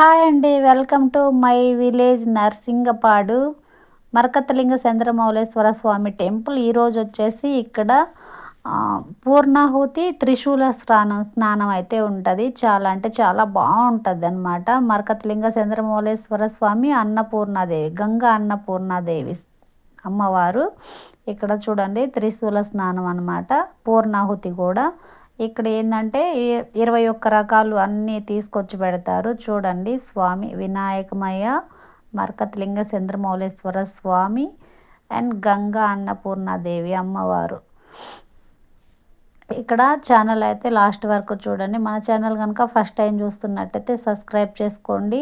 Hi అండి welcome to my village Narsingapadu Marakatalinga Chandramouleshwara Swamy temple. ఈరోజు వచ్చేసి ఇక్కడ పూర్ణాహుతి త్రిశూల స్నానం స్నానం అయితే ఉంటుంది. చాలా అంటే చాలా బాగుంటుంది అనమాట మరకతలింగ చంద్రమౌళేశ్వర స్వామి అన్నపూర్ణాదేవి గంగా అన్నపూర్ణాదేవి అమ్మవారు. ఇక్కడ చూడండి త్రిశూల స్నానం అనమాట పూర్ణాహుతి కూడా ఇక్కడ ఏంటంటే ఇరవై ఒక్క రకాలు అన్నీ తీసుకొచ్చి పెడతారు. చూడండి స్వామి వినాయకమయ్య మరకత్లింగ చంద్రమౌళేశ్వర స్వామి అండ్ గంగా అన్నపూర్ణాదేవి అమ్మవారు. ఇక్కడ ఛానల్ అయితే లాస్ట్ వరకు చూడండి. మన ఛానల్ కనుక ఫస్ట్ టైం చూస్తున్నట్టయితే సబ్స్క్రైబ్ చేసుకోండి.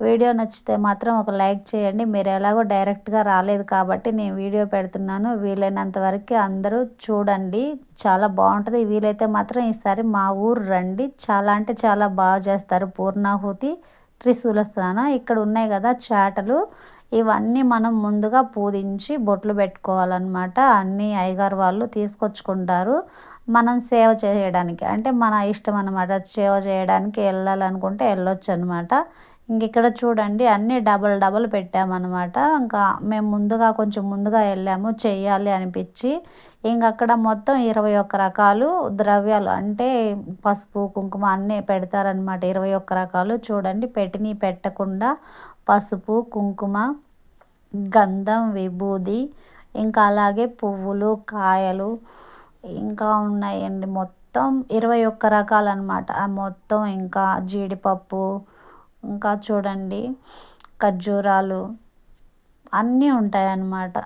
వీడియో నచ్చితే మాత్రం ఒక లైక్ చేయండి. మీరు ఎలాగో డైరెక్ట్గా రాలేదు కాబట్టి నేను వీడియో పెడుతున్నాను. వీలైనంత వరకు అందరూ చూడండి. చాలా బాగుంటుంది. వీలైతే మాత్రం ఈసారి మా ఊరు రండి. చాలా అంటే చాలా బాగా చేస్తారు. పూర్ణాహుతి త్రిశూల స్నానం ఇక్కడ ఉన్నాయి కదా చాటలు. ఇవన్నీ మనం ముందుగా పూజించి బొట్లు పెట్టుకోవాలన్నమాట. అన్నీ అయ్యగారు వాళ్ళు తీసుకొచ్చుకుంటారు. మనం సేవ చేయడానికి అంటే మన ఇష్టం అనమాట సేవ చేయడానికి వెళ్ళాలనుకుంటే వెళ్ళొచ్చు అనమాట ఇక్కడ చూడండి అన్నీ డబల్ డబల్ పెట్టామన్నమాట. ఇంకా మేము ముందుగా కొంచెం ముందుగా వెళ్ళాము చేయాలి అనిపించి. ఇంక అక్కడ మొత్తం ఇరవై ఒక్క రకాలు ద్రవ్యాలు అంటే పసుపు కుంకుమ అన్నీ పెడతారనమాట ఇరవై ఒక్క రకాలు చూడండి పెట్టిని పెట్టకుండా పసుపు కుంకుమ గంధం విభూది ఇంకా అలాగే పువ్వులు కాయలు ఇంకా ఉన్నాయండి మొత్తం ఇరవై ఒక్క రకాలు అనమాట మొత్తం ఇంకా జీడిపప్పు ఇంకా చూడండి ఖర్జూరాలు అన్నీ ఉంటాయన్నమాట.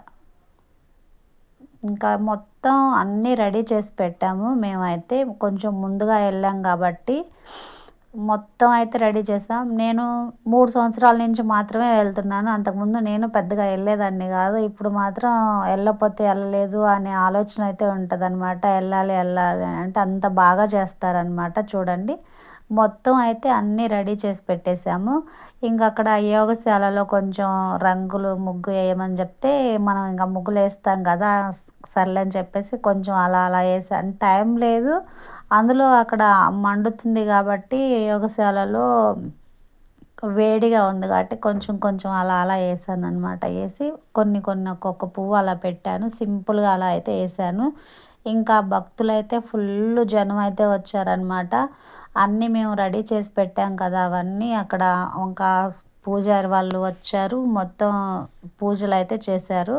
ఇంకా మొత్తం అన్నీ రెడీ చేసి పెట్టాము. మేమైతే కొంచెం ముందుగా వెళ్ళాం కాబట్టి మొత్తం అయితే రెడీ చేసాం. నేను మూడు సంవత్సరాల నుంచి మాత్రమే వెళ్తున్నాను. అంతకుముందు నేను పెద్దగా వెళ్ళేదాన్ని కాదు. ఇప్పుడు మాత్రం వెళ్ళకపోతే వెళ్ళలేదు అనే ఆలోచన అయితే ఉంటుంది అనమాట వెళ్ళాలి వెళ్ళాలి అంటే అంత బాగా చేస్తారనమాట చూడండి. మొత్తం అయితే అన్నీ రెడీ చేసి పెట్టేశాము. ఇంకా అక్కడ యోగశాలలో కొంచెం రంగులు ముగ్గు వేయమని చెప్తే మనం ఇంకా ముగ్గులు వేస్తాం కదా సర్లే అని చెప్పేసి కొంచెం అలా అలా వేసాను టైం లేదు. అందులో అక్కడ మండుతుంది కాబట్టి యోగశాలలో వేడిగా ఉంది కాబట్టి కొంచెం కొంచెం అలా అలా వేసాను అనమాట వేసి కొన్ని కొన్ని ఒక్కొక్క పువ్వు అలా పెట్టాను. సింపుల్గా అలా అయితే వేసాను. ఇంకా భక్తులైతే ఫుల్ జనం అయితే వచ్చారనమాట అన్నీ మేము రెడీ చేసి పెట్టాం కదా అవన్నీ. అక్కడ ఇంకా పూజారి వాళ్ళు వచ్చారు. మొత్తం పూజలు అయితే చేశారు.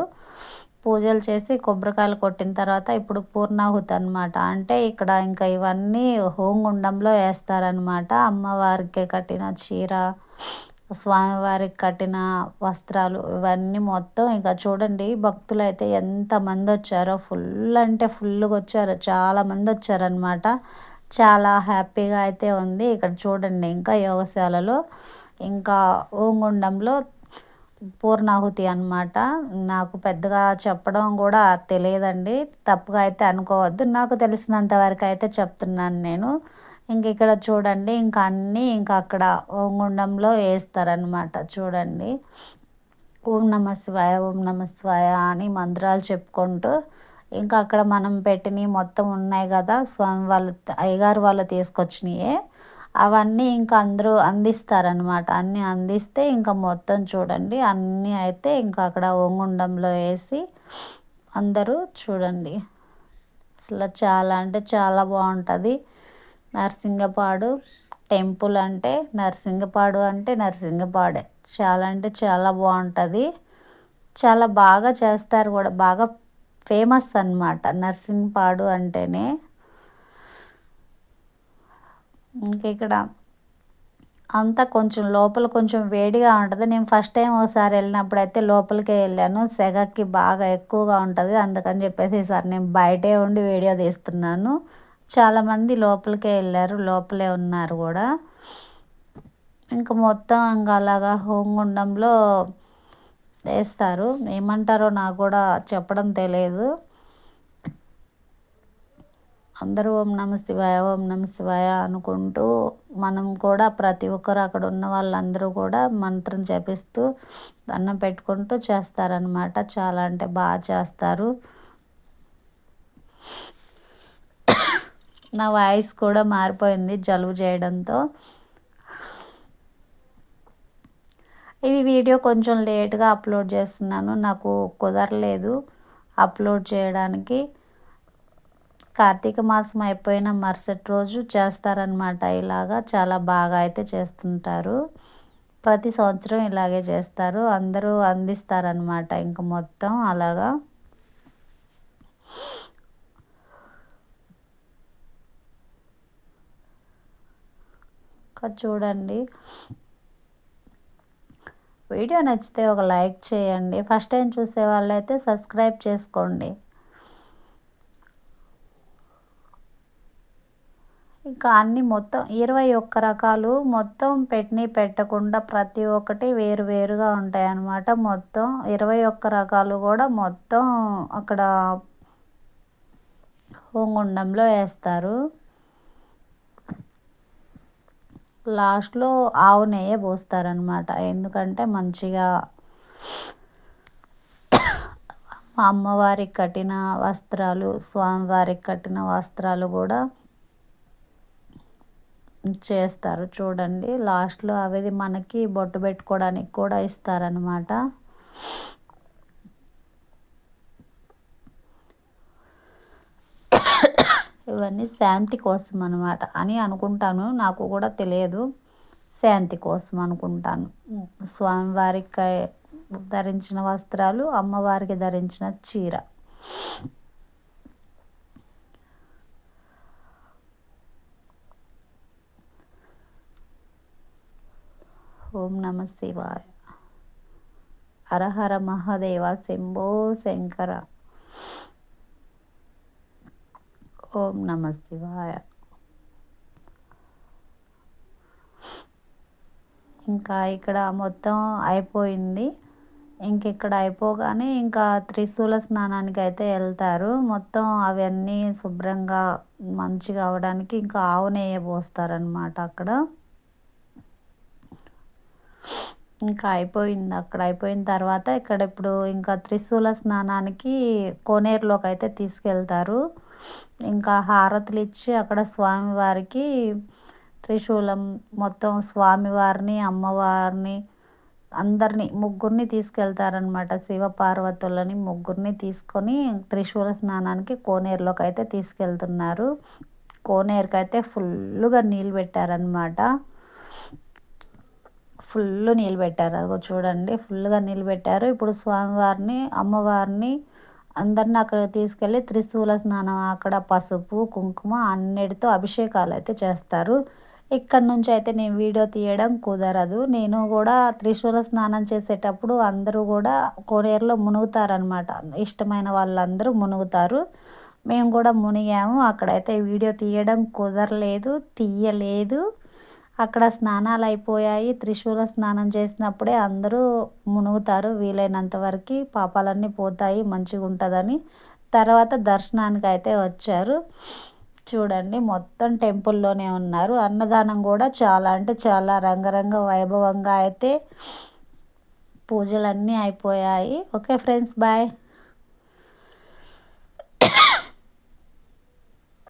పూజలు చేసి కొబ్బరికాయలు కొట్టిన తర్వాత ఇప్పుడు పూర్ణాహుతి అనమాట అంటే ఇక్కడ ఇంకా ఇవన్నీ హోంగుండంలో వేస్తారనమాట అమ్మవారికి కట్టిన చీర స్వామివారికి కట్టిన వస్త్రాలు ఇవన్నీ మొత్తం ఇంకా చూడండి భక్తులు అయితే ఎంతమంది వచ్చారో ఫుల్ అంటే ఫుల్గా వచ్చారు. చాలామంది వచ్చారనమాట చాలా హ్యాపీగా అయితే ఉంది. ఇక్కడ చూడండి ఇంకా యోగశాలలో ఇంకా ఓంగుండంలో పూర్ణాహుతి అనమాట నాకు పెద్దగా చెప్పడం కూడా తెలియదండి. తప్పుగా అయితే అనుకోవద్దు. నాకు తెలిసినంత వరకు అయితే చెప్తున్నాను నేను. ఇంక ఇక్కడ చూడండి ఇంకా అన్నీ ఇంకా అక్కడ ఓంగుండంలో వేస్తారనమాట చూడండి. ఓం నమ శివాయ ఓం నమ శివాయ అని మంత్రాలు చెప్పుకుంటూ ఇంకా అక్కడ మనం పెట్టినవి మొత్తం ఉన్నాయి కదా స్వామి వాళ్ళు అయ్యగారు వాళ్ళు తీసుకొచ్చినాయే. అవన్నీ ఇంకా అందరూ అందిస్తారనమాట అన్నీ అందిస్తే ఇంకా మొత్తం చూడండి. అన్నీ అయితే ఇంకా అక్కడ ఓంగుండంలో వేసి అందరూ చూడండి. అసలు చాలా అంటే చాలా బాగుంటుంది. నరసింగపాడు టెంపుల్ అంటే నరసింగపాడు అంటే నరసింగపాడే. చాలా అంటే చాలా బాగుంటుంది. చాలా బాగా చేస్తారు కూడా. బాగా ఫేమస్ అనమాట నరసింగపాడు అంటేనే. ఇంక ఇక్కడ అంతా కొంచెం లోపల కొంచెం వేడిగా ఉంటుంది. నేను ఫస్ట్ టైం ఒకసారి వెళ్ళినప్పుడు అయితే లోపలికే వెళ్ళాను. సెగకి బాగా ఎక్కువగా ఉంటుంది. అందుకని చెప్పేసి ఈసారి నేను బయటే ఉండి వీడియో తీస్తున్నాను. చాలామంది లోపలికే వెళ్ళారు లోపలే ఉన్నారు కూడా. ఇంకా మొత్తం ఇంకా అలాగా హోంగుండంలో వేస్తారు. ఏమంటారో నాకు కూడా చెప్పడం తెలియదు. అందరూ ఓం నమ శివాయ ఓం నమ శివాయ అనుకుంటూ మనం కూడా ప్రతి ఒక్కరు అక్కడ ఉన్న వాళ్ళందరూ కూడా మంత్రం జపిస్తూ దండం పెట్టుకుంటూ చేస్తారనమాట చాలా అంటే బాగా చేస్తారు. నా వాయిస్ కూడా మారిపోయింది జలుబు చేయడంతో. ఇది వీడియో కొంచెం లేట్గా అప్లోడ్ చేస్తున్నాను నాకు కుదరలేదు అప్లోడ్ చేయడానికి. కార్తీక మాసం అయిపోయిన మరుసటి రోజు చేస్తారనమాట ఇలాగా చాలా బాగా అయితే చేస్తుంటారు. ప్రతి సంవత్సరం ఇలాగే చేస్తారు అందరూ అందిస్తారనమాట ఇంక మొత్తం అలాగా. చూడండి. వీడియో నచ్చితే ఒక లైక్ చేయండి. ఫస్ట్ టైం చూసే వాళ్ళైతే సబ్స్క్రైబ్ చేసుకోండి. ఇంకా అన్ని మొత్తం ఇరవై ఒక్క రకాలు మొత్తం పెట్టిని పెట్టకుండా ప్రతి ఒక్కటి వేరు వేరుగా ఉంటాయి అన్నమాట మొత్తం ఇరవై ఒక్క రకాలు కూడా మొత్తం అక్కడ హోంగుండంలో వేస్తారు. లాస్ట్లో ఆవు నెయ్యి పోస్తారనమాట ఎందుకంటే మంచిగా అమ్మవారికి కట్టిన వస్త్రాలు స్వామివారికి కట్టిన వస్త్రాలు కూడా చేస్తారు. చూడండి లాస్ట్లో అవి మనకి బొట్టు పెట్టుకోవడానికి కూడా ఇస్తారనమాట ఇవన్నీ శాంతి కోసం అనమాట అని అనుకుంటాను. నాకు కూడా తెలియదు. శాంతి కోసం అనుకుంటాను. స్వామివారికి ధరించిన వస్త్రాలు అమ్మవారికి ధరించిన చీర. ఓం నమ శివాయ. అరహర మహాదేవ శంభో శంకర. ఓం నమ శివాయ. ఇంకా ఇక్కడ మొత్తం అయిపోయింది. ఇంకిక్కడ అయిపోగానే ఇంకా త్రిశూల స్నానానికి అయితే వెళ్తారు. మొత్తం అవన్నీ శుభ్రంగా మంచిగా అవడానికి ఇంకా ఆవు నెయ్యి పోస్తారనమాట అక్కడ. ఇంకా అయిపోయింది. అక్కడ అయిపోయిన తర్వాత ఇక్కడ ఇప్పుడు ఇంకా త్రిశూల స్నానానికి కోనేరులోకి అయితే తీసుకెళ్తారు. ఇంకా హారతులు ఇచ్చి అక్కడ స్వామివారికి త్రిశూలం మొత్తం స్వామివారిని అమ్మవారిని అందరినీ ముగ్గురిని తీసుకెళ్తారనమాట శివపార్వతులని ముగ్గురిని తీసుకొని త్రిశూల స్నానానికి కోనేరులోకి అయితే తీసుకెళ్తున్నారు. కోనేరుకి అయితే ఫుల్గా నీళ్ళు పెట్టారనమాట ఫుల్ నీళ్ళు పెట్టారు. అదిగో చూడండి ఫుల్గా నీళ్ళు పెట్టారు. ఇప్పుడు స్వామివారిని అమ్మవారిని అందరిని అక్కడ తీసుకెళ్ళి త్రిశూల స్నానం అక్కడ పసుపు కుంకుమ అన్నిటితో అభిషేకాలు అయితే చేస్తారు. ఇక్కడ నుంచి అయితే నేను వీడియో తీయడం కుదరదు. నేను కూడా త్రిశూల స్నానం చేసేటప్పుడు అందరూ కూడా కోనేరులో మునుగుతారనమాట ఇష్టమైన వాళ్ళందరూ మునుగుతారు. మేము కూడా మునిగాము. అక్కడైతే వీడియో తీయడం కుదరలేదు తీయలేదు. అక్కడ స్నానాలు అయిపోయాయి. త్రిశూల స్నానం చేసినప్పుడే అందరూ మునుగుతారు. వీలైనంత వరకు పాపాలన్నీ పోతాయి. మంచిగా ఉంటుందని తర్వాత దర్శనానికి అయితే వచ్చారు. చూడండి మొత్తం టెంపుల్లోనే ఉన్నారు. అన్నదానం కూడా చాలా అంటే చాలా రంగరంగ వైభవంగా అయితే పూజలన్నీ అయిపోయాయి. Okay friends bye.